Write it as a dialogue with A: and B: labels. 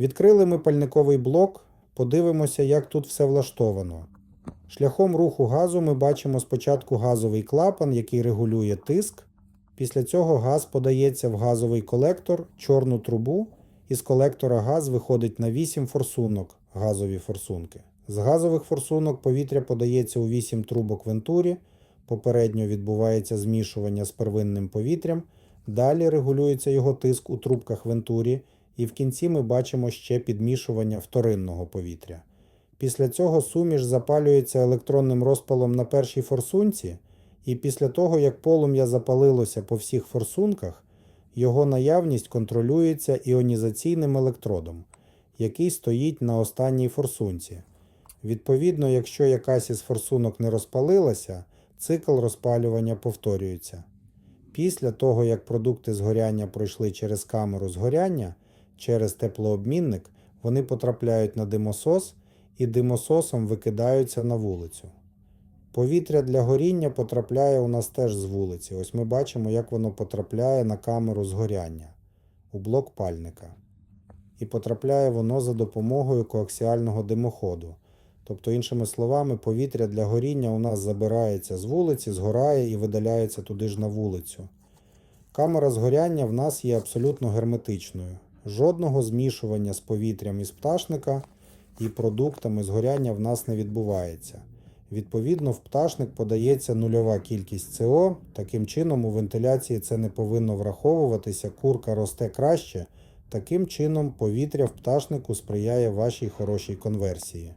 A: Відкрили ми пальниковий блок, подивимося, як тут все влаштовано. Шляхом руху газу ми бачимо спочатку газовий клапан, який регулює тиск. Після цього газ подається в газовий колектор, чорну трубу, і з колектора газ виходить на 8 форсунок, газові форсунки. З газових форсунок повітря подається у 8 трубок вентурі, попередньо відбувається змішування з первинним повітрям, далі регулюється його тиск у трубках вентурі, і в кінці ми бачимо ще підмішування вторинного повітря. Після цього суміш запалюється електронним розпалом на першій форсунці, і після того, як полум'я запалилося по всіх форсунках, його наявність контролюється іонізаційним електродом, який стоїть на останній форсунці. Відповідно, якщо якась із форсунок не розпалилася, цикл розпалювання повторюється. Після того, як продукти згоряння пройшли через камеру згоряння, через теплообмінник, вони потрапляють на димосос і димососом викидаються на вулицю. Повітря для горіння потрапляє у нас теж з вулиці. Ось ми бачимо, як воно потрапляє на камеру згоряння у блок пальника. І потрапляє воно за допомогою коаксіального димоходу. Тобто, іншими словами, повітря для горіння у нас забирається з вулиці, згорає і видаляється туди ж на вулицю. Камера згоряння в нас є абсолютно герметичною. Жодного змішування з повітрям із пташника і продуктами згоряння в нас не відбувається. Відповідно, в пташник подається нульова кількість СО. Таким чином, у вентиляції це не повинно враховуватися, курка росте краще. Таким чином, повітря в пташнику сприяє вашій хорошій конверсії.